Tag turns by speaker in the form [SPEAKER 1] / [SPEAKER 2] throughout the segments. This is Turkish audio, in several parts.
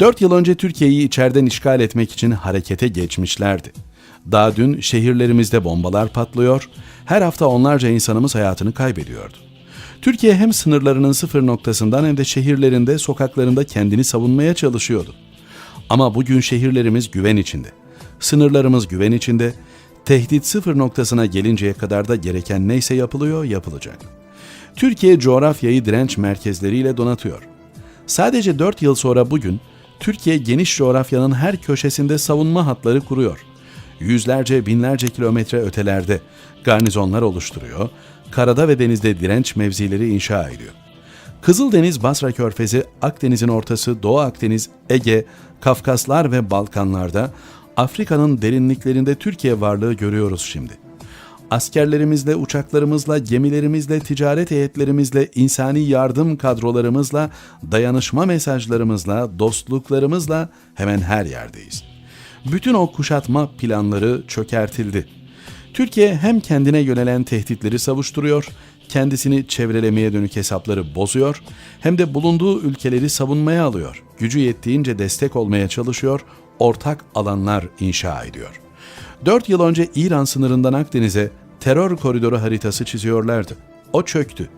[SPEAKER 1] Dört yıl önce Türkiye'yi içeriden işgal etmek için harekete geçmişlerdi. Daha dün şehirlerimizde bombalar patlıyor, her hafta onlarca insanımız hayatını kaybediyordu. Türkiye hem sınırlarının sıfır noktasından hem de şehirlerinde, sokaklarında kendini savunmaya çalışıyordu. Ama bugün şehirlerimiz güven içinde. Sınırlarımız güven içinde. Tehdit sıfır noktasına gelinceye kadar da gereken neyse yapılıyor, yapılacak. Türkiye coğrafyayı direnç merkezleriyle donatıyor. Sadece 4 yıl sonra bugün Türkiye geniş coğrafyanın her köşesinde savunma hatları kuruyor. Yüzlerce, binlerce kilometre ötelerde garnizonlar oluşturuyor, karada ve denizde direnç mevzileri inşa ediyor. Kızıldeniz, Basra Körfezi, Akdeniz'in ortası, Doğu Akdeniz, Ege, Kafkaslar ve Balkanlarda Afrika'nın derinliklerinde Türkiye varlığı görüyoruz şimdi. Askerlerimizle, uçaklarımızla, gemilerimizle, ticaret heyetlerimizle, insani yardım kadrolarımızla, dayanışma mesajlarımızla, dostluklarımızla hemen her yerdeyiz. Bütün o kuşatma planları çökertildi. Türkiye hem kendine yönelen tehditleri savuşturuyor, kendisini çevrelemeye dönük hesapları bozuyor, hem de bulunduğu ülkeleri savunmaya alıyor. Gücü yettiğince destek olmaya çalışıyor, ortak alanlar inşa ediyor. 4 yıl önce İran sınırından Akdeniz'e terör koridoru haritası çiziyorlardı. O çöktü.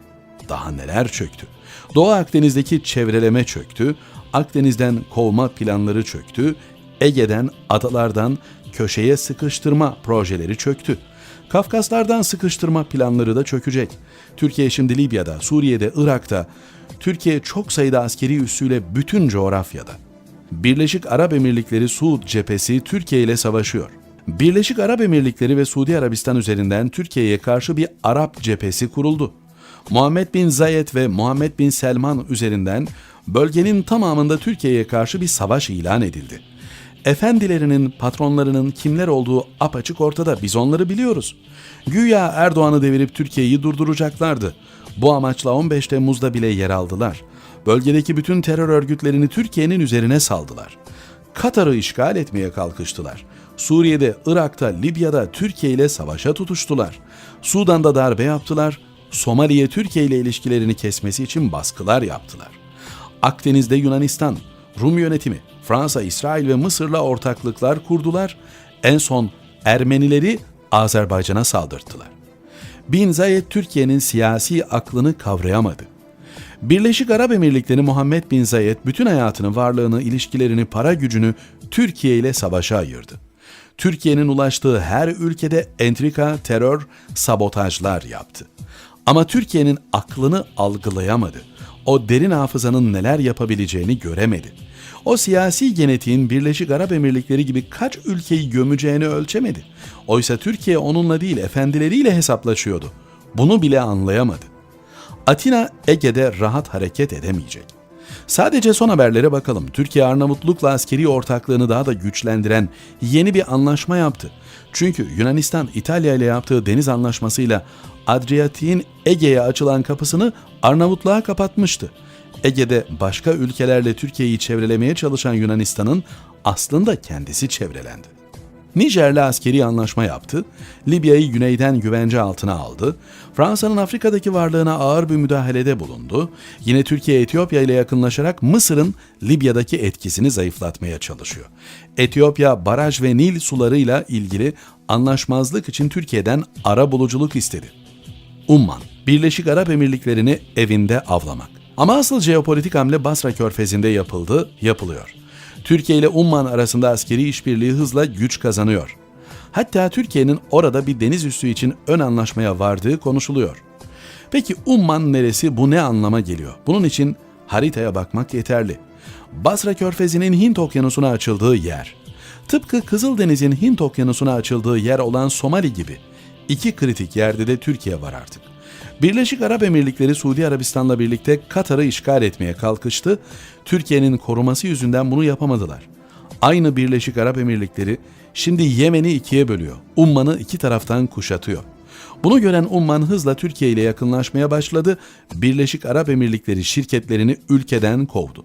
[SPEAKER 1] Daha neler çöktü? Doğu Akdeniz'deki çevreleme çöktü. Akdeniz'den kovma planları çöktü. Ege'den, adalardan köşeye sıkıştırma projeleri çöktü. Kafkaslardan sıkıştırma planları da çökecek. Türkiye şimdi Libya'da, Suriye'de, Irak'ta, Türkiye çok sayıda askeri üssüyle bütün coğrafyada. Birleşik Arap Emirlikleri Suud cephesi Türkiye ile savaşıyor. Birleşik Arap Emirlikleri ve Suudi Arabistan üzerinden Türkiye'ye karşı bir Arap cephesi kuruldu. Muhammed bin Zayed ve Muhammed bin Selman üzerinden bölgenin tamamında Türkiye'ye karşı bir savaş ilan edildi. Efendilerinin, patronlarının kimler olduğu apaçık ortada. Biz onları biliyoruz. Güya Erdoğan'ı devirip Türkiye'yi durduracaklardı. Bu amaçla 15 Temmuz'da bile yer aldılar. Bölgedeki bütün terör örgütlerini Türkiye'nin üzerine saldılar. Katar'ı işgal etmeye kalkıştılar. Suriye'de, Irak'ta, Libya'da Türkiye ile savaşa tutuştular. Sudan'da darbe yaptılar. Somali'ye Türkiye ile ilişkilerini kesmesi için baskılar yaptılar. Akdeniz'de Yunanistan, Rum yönetimi, Fransa, İsrail ve Mısır'la ortaklıklar kurdular. En son Ermenileri Azerbaycan'a saldırttılar. Bin Zayed Türkiye'nin siyasi aklını kavrayamadı. Birleşik Arap Emirlikleri Muhammed Bin Zayed bütün hayatını, varlığını, ilişkilerini, para gücünü Türkiye ile savaşa ayırdı. Türkiye'nin ulaştığı her ülkede entrika, terör, sabotajlar yaptı. Ama Türkiye'nin aklını algılayamadı. O derin hafızanın neler yapabileceğini göremedi. O siyasi genetiğin Birleşik Arap Emirlikleri gibi kaç ülkeyi gömeceğini ölçemedi. Oysa Türkiye onunla değil efendileriyle hesaplaşıyordu. Bunu bile anlayamadı. Atina Ege'de rahat hareket edemeyecek. Sadece son haberlere bakalım. Türkiye Arnavutluk'la askeri ortaklığını daha da güçlendiren yeni bir anlaşma yaptı. Çünkü Yunanistan İtalya ile yaptığı deniz anlaşmasıyla Adriyatik'in Ege'ye açılan kapısını Arnavutluğa kapatmıştı. Ege'de başka ülkelerle Türkiye'yi çevrelemeye çalışan Yunanistan'ın aslında kendisi çevrelendi. Nijer'le askeri anlaşma yaptı, Libya'yı güneyden güvence altına aldı, Fransa'nın Afrika'daki varlığına ağır bir müdahalede bulundu, yine Türkiye Etiyopya ile yakınlaşarak Mısır'ın Libya'daki etkisini zayıflatmaya çalışıyor. Etiyopya baraj ve Nil sularıyla ilgili anlaşmazlık için Türkiye'den ara buluculuk istedi. Umman, Birleşik Arap Emirlikleri'ni evinde avlamak. Ama asıl jeopolitik hamle Basra Körfezi'nde yapıldı, yapılıyor. Türkiye ile Umman arasında askeri işbirliği hızla güç kazanıyor. Hatta Türkiye'nin orada bir deniz üssü için ön anlaşmaya vardığı konuşuluyor. Peki Umman neresi bu ne anlama geliyor? Bunun için haritaya bakmak yeterli. Basra Körfezi'nin Hint Okyanusu'na açıldığı yer. Tıpkı Kızıldeniz'in Hint Okyanusu'na açıldığı yer olan Somali gibi. iki kritik yerde de Türkiye var artık. Birleşik Arap Emirlikleri Suudi Arabistan'la birlikte Katar'ı işgal etmeye kalkıştı. Türkiye'nin koruması yüzünden bunu yapamadılar. Aynı Birleşik Arap Emirlikleri şimdi Yemen'i ikiye bölüyor. Umman'ı iki taraftan kuşatıyor. Bunu gören Umman hızla Türkiye ile yakınlaşmaya başladı. Birleşik Arap Emirlikleri şirketlerini ülkeden kovdu.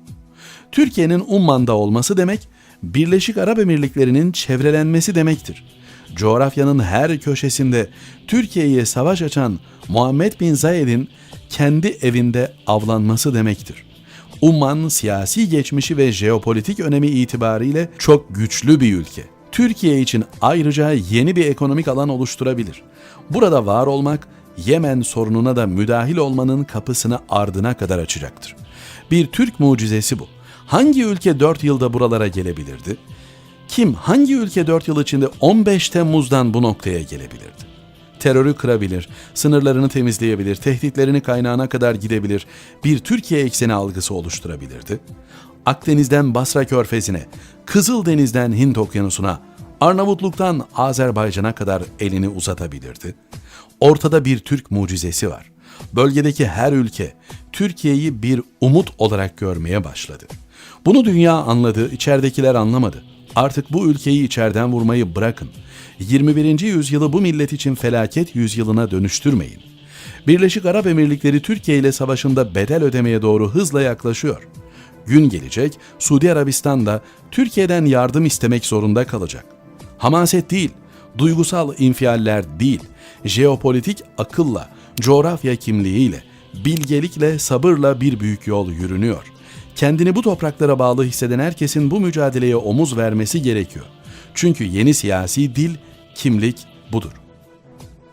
[SPEAKER 1] Türkiye'nin Umman'da olması demek, Birleşik Arap Emirlikleri'nin çevrelenmesi demektir coğrafyanın her köşesinde Türkiye'ye savaş açan Muhammed bin Zayed'in kendi evinde avlanması demektir. Umman siyasi geçmişi ve jeopolitik önemi itibariyle çok güçlü bir ülke. Türkiye için ayrıca yeni bir ekonomik alan oluşturabilir. Burada var olmak Yemen sorununa da müdahil olmanın kapısını ardına kadar açacaktır. Bir Türk mucizesi bu. Hangi ülke 4 yılda buralara gelebilirdi? Kim hangi ülke 4 yıl içinde 15 Temmuz'dan bu noktaya gelebilirdi? Terörü kırabilir, sınırlarını temizleyebilir, tehditlerini kaynağına kadar gidebilir, bir Türkiye ekseni algısı oluşturabilirdi. Akdeniz'den Basra Körfezi'ne, Kızıldeniz'den Hint Okyanusu'na, Arnavutluk'tan Azerbaycan'a kadar elini uzatabilirdi. Ortada bir Türk mucizesi var. Bölgedeki her ülke Türkiye'yi bir umut olarak görmeye başladı. Bunu dünya anladı, içeridekiler anlamadı. Artık bu ülkeyi içeriden vurmayı bırakın. 21. yüzyılı bu millet için felaket yüzyılına dönüştürmeyin. Birleşik Arap Emirlikleri Türkiye ile savaşında bedel ödemeye doğru hızla yaklaşıyor. Gün gelecek Suudi Arabistan da Türkiye'den yardım istemek zorunda kalacak. Hamaset değil, duygusal infialler değil, jeopolitik akılla, coğrafya kimliğiyle, bilgelikle, sabırla bir büyük yol yürünüyor. Kendini bu topraklara bağlı hisseden herkesin bu mücadeleye omuz vermesi gerekiyor. Çünkü yeni siyasi dil, kimlik budur.